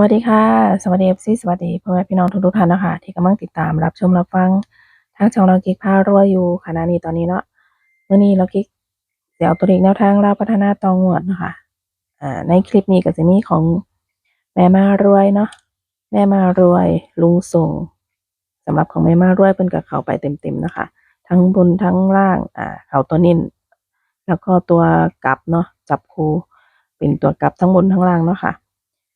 วัสดีค่ะ สวัสดีเอฟซีสวัสดีพ่อแม่พี่น้องทุกๆท่านนะคะที่กำลังติดตามรับชมรับฟังทางช่องเรากิ๊กพารวยอยู่ขณะนี้ตอนนี้เนาะเมื่อนี้เรากิ๊กเดี๋ยวตัวเลขแนวทางเราพัฒนาตองวดนะคะอ่าในคลิปนี้ก็จะมีของแม่มารวยเนาะแม่มารวยลุงส่งสำหรับของแม่มารวยเป็นกับเขาไปเต็มๆนะคะ ทั้งบนทั้งล่างอ่าเขาตัวนิ่นแล้วก็ตัวกลับเนาะจับคูเป็นตัวกลับทั้งบนทั้งล่างเนาะค่ะ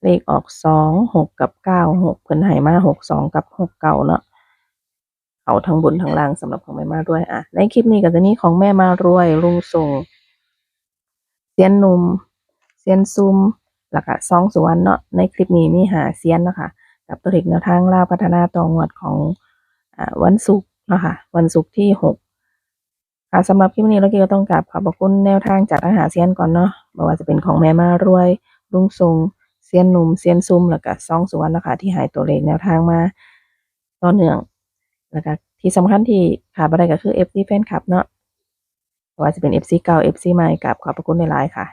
เลขออกสองหกกับเก้าหกเพิ่นให้มาหกสองกับหกเก้าเนาะเอาทั้งบนทั้งล่างสำหรับของแม่มารวยอะในคลิปนี้ก็จะมีของแม่มารวยลุงส่งเซียนหนุ่มเซียนซุมแล้วก็ซองสุวรรณเนาะในคลิปนี้มีหาเซียนเนาะคะกับตัวเลขแนวทางล่าพัฒนาต่องวดของอวันศุกร์เนาะคะวันศุกร์ที่หกค่ะสำหรับคลิปนี้เราก็ต้องกราบขอบคุณแนวทางจากอาหารเซียนก่อนเนาะไม่ว่าจะเป็นของแม่มารวยลุงส่ง เซียนหนุ่มเซียนซุ่มแล้วก็ซองสุวรรณนะคะที่หายตัวเลขแนวทางมาต่อเนื่องแล้วก็ที่สำคัญที่ขาดบ่ได้ก็คือ FC แฟนคลับเนาะไม่ว่าจะเป็น FC เก่า FC ใหม่กับขอบพระคุณในไลน์ค่ะ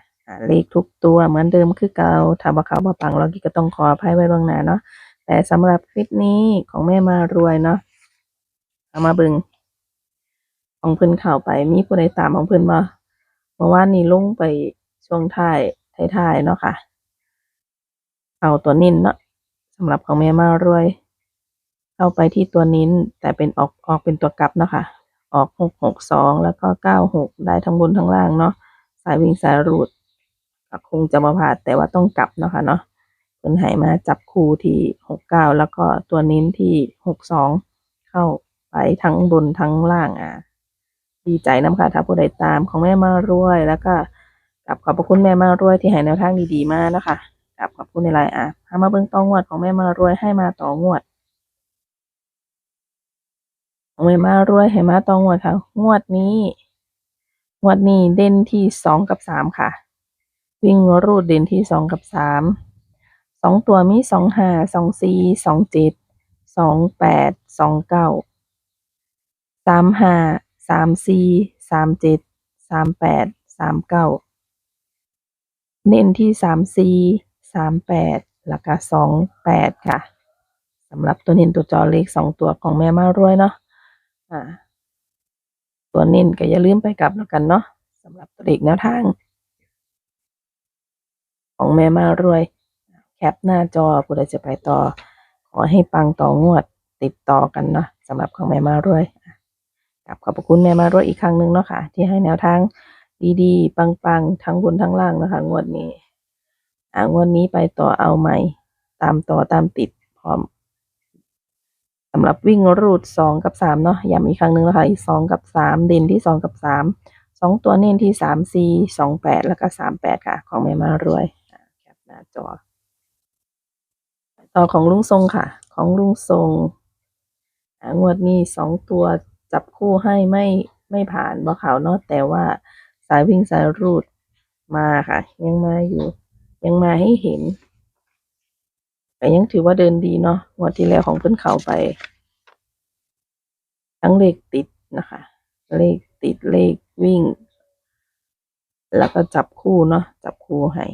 เลขทุกตัวเหมือนเดิมคือเก่าถ้าว่าเขาบ่ปังเราก็ต้องขออภัยไว้เบื้องหน้าเนาะแต่สำหรับคลิปนี้ของแม่มารวยเนาะเอามาบึง ของเพิ่นเข้าไปมีผู้ใดตามของเพิ่นบ่เมื่อวานนี้ลงไปช่วงท้ายท้ายๆเนาะค่ะ เอาตัวนิ้นเนาะสำหรับของแม่มารวยเข้าไปที่ตัวนิ้นแต่เป็นออกออกเป็นตัวกลับเนาะคะออกหกหกสองแล้วก็เก้าหกได้ทั้งบนทั้งล่างเนาะสายวิ่งสายรูดคงจะมาผ่าแต่ว่าต้องกลับเนาะค่ะเนาะเพิ่นให้มาจับคู่ที่หกเก้าแล้วก็ตัวนิ้นที่หกสองเข้าไปทั้งบนทั้งล่างอะดีใจน้ำค่ะถ้าผู้ใดตามของแม่มารวยแล้วก็กลับขอบพระคุณแม่มารวยที่ให้แนวทางดีๆมานะคะ กับขอบคุณในไลน์อะพามาเบิ่งต่องวดของแม่มารวยให้มาต่องวดของแม่มารวยให้มาต่องวดค่ะ งวดนี้ งวดนี้เด่นที่สองกับสามค่ะ วิ่งรูดเด่นที่สองกับสามสองตัวมีสองห้าสองสี่สองเจ็ดสองแปดสองเก้าสามห้าสามสี่สามเจ็ดสามแปดสามเก้าเน้นที่สามสี่ สามแปดแล้วก็สองแปดค่ะสำหรับตัวน้นตัวจอเลขสองตัวของแม่มารวยเนาะอ่า ตัวน้นก็อย่าลืมไปกลับแล้วกันเนาะสำหรับตัวเลขแนวทาง ของแม่มารวย แคปหน้าจอผู้ใดจะไปต่อ ขอให้ปังต่องวดติดต่อกันเนาะสำหรับของแม่มารวยกลับขอบคุณแม่มารวยอีกครั้งหนึ่งเนาะค่ะ ที่ให้แนวทางดีๆ ปังๆ ทั้งบนทั้งล่างนะคะงวดนี้ อ่างวดนี้ไปต่อเอาใหม่ตามต่อตามติดพร้อมสำหรับวิ่งรูดสองกับสามเนาะย้ำอีกครั้งหนึ่งนะคะอีกสองกับสามเด่นที่สองกับสามสองตัวเน้นที่สามสี่สองแปดแล้วก็สามแปดค่ะ ของแม่มารวยอะแคปหน้าจอ ต่อของลุงทรงค่ะ ของลุงทรงอ่างวดนี้สองตัวจับคู่ให้ไม่ไม่ผ่านบ่เขาวเนาะแต่ว่าสายวิ่งสายรูดมาค่ะ ยังมาอยู่ ยังมาให้เห็น แต่ยังถือว่าเดินดีเนาะงวดที่แล้วของเพิ่นเขาไป ทั้งเลขติดนะคะ เลขติดเลขวิ่ง แล้วก็จับคู่เนาะจับคู่ให้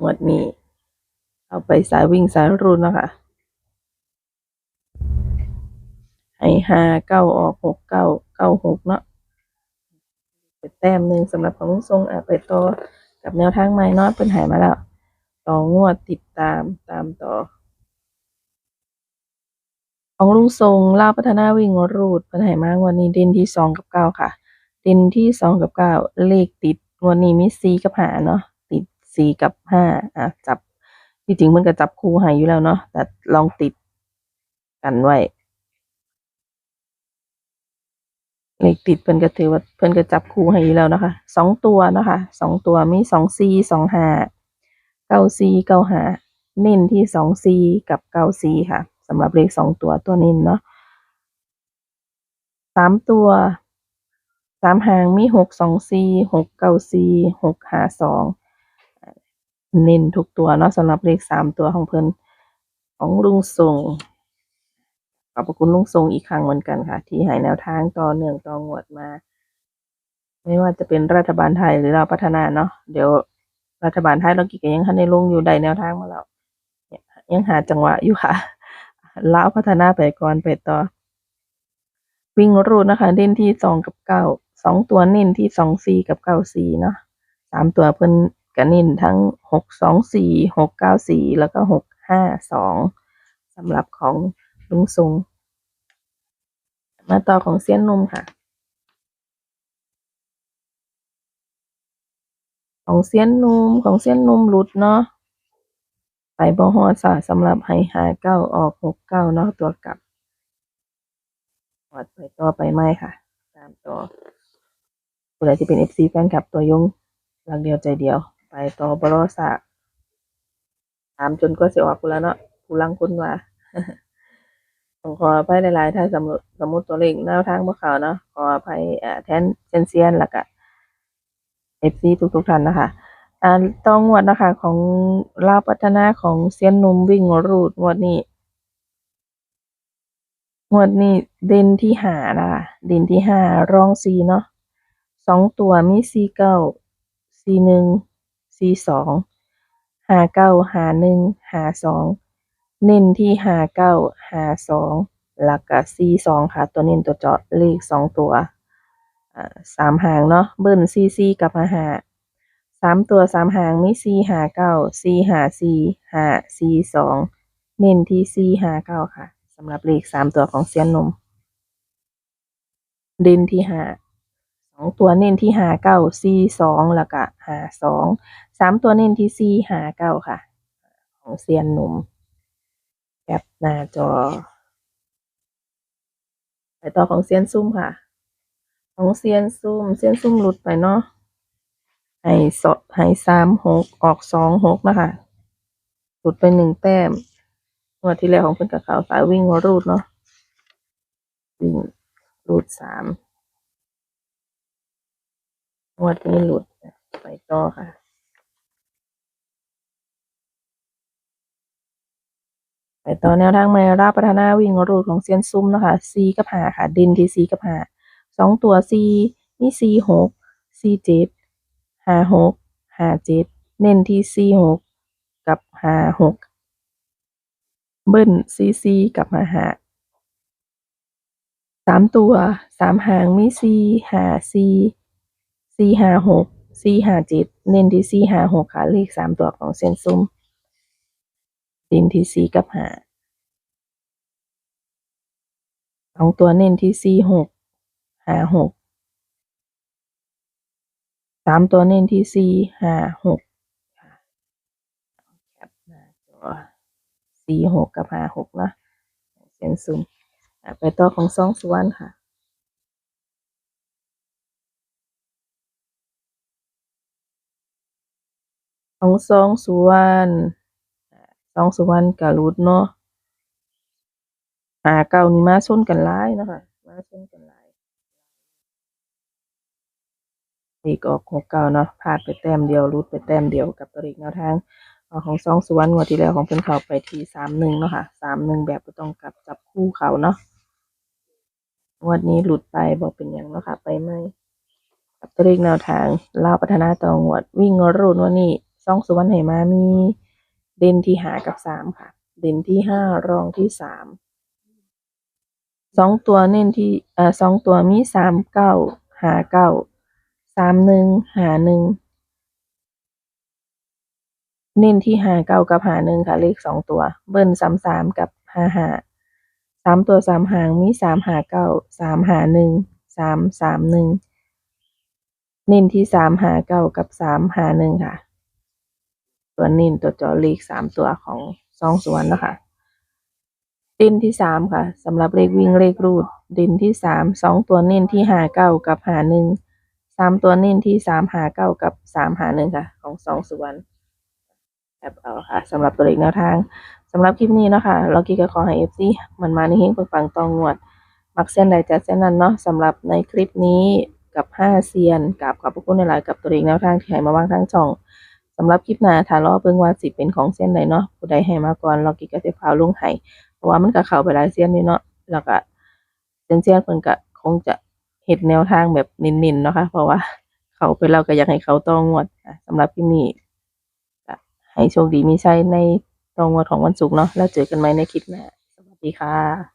งวดนี้ เอาไปสายวิ่งสายรูดเนะคะให้ห้าเก้าออกหกเก้าเก้าหกเนาะ ไปแต้มหนึ่งสำหรับของลุงทรงอะไปต่อกับแนวทางใหม่เนาะเป็นหายมาแล้วต่องวดติดตามตามต่อ ของลุงทรงลาพัฒนาวิ่งรูดเป็นหายมางวันนี้เด่นที่สองกับเก้าค่ะ เด่นที่สองกับเก้าเลขติดวันนี้มีสี่กับห้าเนาะติดสี่กับห้าอะจับที่จริงมันก็จับคู่หายอยู่แล้วเนาะแต่ลองติดกันไว้ เลขติดเพิ่นก็ถือว่าเพิ่นก็จับคู่ให้แล้วนะคะสองตัวนะคะสองตัวมีสองสี่สองหาเก้าสี่เก้าหาเน้นที่สองสี่กับเก้าสี่ค่ะสำหรับเลขสองตัวตัวเน้นเนาะสามตัวสามหางมีหกสองสี่หกเก้าสี่หกหาสองเน้นทุกตัวเนาะสำหรับเลขสามตัวของเพิ่นของลุงส่ง ขอบพระคุณลุงทรงอีกครั้งเหมือนกันค่ะ ที่ให้แนวทางต่อเนื่องต่องวดมา ไม่ว่าจะเป็นรัฐบาลไทยหรือเราพัฒนาเนาะเดี๋ยวรัฐบาลไทยเรากิก็ยังทันได้ลงอยู่ได้แนวทางมาแล้วยังหาจังหวะอยู่ค่ะลาวพัฒนาไปก่อนไปต่อ วิ่งรูดนะคะเด่นที่สองกับเก้าสองตัวเน้นที่สองสี่กับเก้าสี่เนาะสามตัวเพิ่นก็เน้นทั้งหกสองสี่หกเก้าสี่แล้วก็หกห้าสองสำหรับของ ลุงซุงมาต่อของเซียนนมค่ะ ของเซียนนมของเซียนนมหลุดเนาะไปบ่ฮอดซะสำหรับให้หาเก้าออกหกเก้าเนาะตัวกลับวัดไปต่อไปไหมค่ะ ตามต่อผู้ใดที่เป็น FC แฟนคลับตัวยงรักเดียวใจเดียว ไปต่อบรอสะถามจนก็เสียออกกูแล้วเนาะผู้ลังคนว่า ขออภัยหลายๆ ถ้าสมมติสมมติตัวเลขแนวทางบ่เขาเนาะขออภัยแทนเซนเซียนแล้วก็ FC ทุกๆท่านนะคะอ่าต้องงวดนะคะของลาวพัฒนาของเซียนหนุ่มวิ่งรูดงวดนี้งวดนี้เด่นที่หานะคะเด่นที่ห้ารองซีเนาะสองตัวมีซีเก้าซีหนึ่งซีสองหาเก้าหาหนึ่งหาสอง เน้นที่หาเก้าหาสองแล้วก็ซีสองค่ะ ตัวเน้นตัวเจาะเลขสองตัวสามหางเนาะเบิ้ลซีซีกับหาหาสามตัวสามหางมีซีหาเก้าซีหาซีหาซีสองเน้นที่ซีหาเก้าค่ะสำหรับเลขสามตัวของเซียนนมเด่นที่หาสองตัวเน้นที่หาเก้าซีสองแล้วก็หาสองสามตัวเน้นที่ซีหาเก้าค่ะ ของเซียนหนุ่ม แคปหน้าจอ ไปต่อของเซียนซุ่มค่ะ ของเซียนซุ่มเซียนซุ่มหลุดไปเนาะให้สดให้สามหกออกสองหกนะคะหลุดไปหนึ่งแต้มงวดที่แล้วของเพิ่นกับเขาวสายวิ่งรูดเนาะวิ่งรูดสามงวดนี้หลุดไปต่อค่ะ ไปต่อแนวทางไมราพัฒนาวิ่งรูดของเซียนซุ่มนะคะซีกับหาค่ะ เด่นที่ซีกับหาสองตัวซีมีซีหกซีเจ็ดหาหกหาเจ็ดเน้นที่ซีหกกับหาหกเบิ้ลซีซีกับหาหาสามตัวสามหางมีซีหาซีซีหาหกซีหาเจ็ดเน้นที่ซีหาหกค่ะเลขสามตัวของเซียนซุ่ม เน้นที่สี่กับห้าสองตัวเน้นที่สี่หกห้าหกสามตัวเน้นที่สี่ห้าหกแคปหน้าจอสี่หกกับห้าหกนะเส้นซุมอะไปต่อของสองส่วนค่ะของสองส่วน สองส่วนกับรูดเนาะหาเก้านี่มาชนกันหลายนะคะมาชนกันหลายอีกออกหกเก้าเนาะพลาดไปแต้มเดียวรูดไปแต้มเดียวกับตัวเลขแนวทางของสองส่วนงวดที่แล้วของเพิ่นเขาไปที่สามหนึ่งเนาะค่ะสามหนึ่งแบบบ่ต้องกลับจับคู่เขาเนาะงวดนี้หลุดไปบอกเป็นหยังเนาะค่ะไปไหมกับตัวเลขแนวทางเล่าพัฒนาต่องวดวิ่งรูดวันนี้สองส่วนไหมามี เด่นที่หากับสามค่ะ เด่นที่ห้ารองที่สามสองตัวเน้นที่เอ่อสองตัวมีสามเก้าหาเก้าสามหนึ่งหาหนึ่งเน้นที่หาเก้ากับหาหนึ่งค่ะ เลขสองตัว เบิ้ลสามสามกับหาหาสามตัวสามหางมีสามหาเก้าสามหาหนึ่งสามสามหนึ่งเน้นที่สามหาเก้ากับสามหาหนึ่งค่ะ ตัวน้นตัวจอเลขสามตัวของสองสวนนะคะด่นที่สามค่ะสำหรับเลขวิ่งเลขรูดด่นที่สามสองตัวเน้นที่หาเก้ากับหาหนึ่งสามตัวเน้นที่สามหาเก้ากับสามหาหนึ่งค่ะ ของสองสวนแอบเอาค่ะสำหรับตัวเลขแนวทางสำหรับคลิปนี้เนาะค่ะเรากีก็ขอให้เอฟซีมันมาในเฮงเปิงฟังตองงวด มักเส้นใดจัดเส้นนั้นเนาะสำหรับในคลิปนี้กับห้าเซียนกับขอบพระคุณในหลายกับตัวเลขแนวทางที่ให้มาวางทางช่อง สำหรับคลิปหน้าถ้ารอเบิ่งว่าสิเป็นของเส้นใดเนาะผู้ใดให้มาก่อนเรากิก็จะพาลงให้เพราะว่ามันก็เข้าไปหลายเส้นนี่เนาะแล้วก็เส้นเส้นเพิ่นก็คงจะเฮ็ดแนวทางแบบเน้นๆเนาะค่ะเพราะว่าเขาไปเราก็อยากให้เขาต้องงวดสำหรับคลิปนี้ให้โชคดีมีชัยในตองวดของวันศุกร์เนาะแล้วเจอกันใหมในคลิปหน้า สวัสดีค่ะ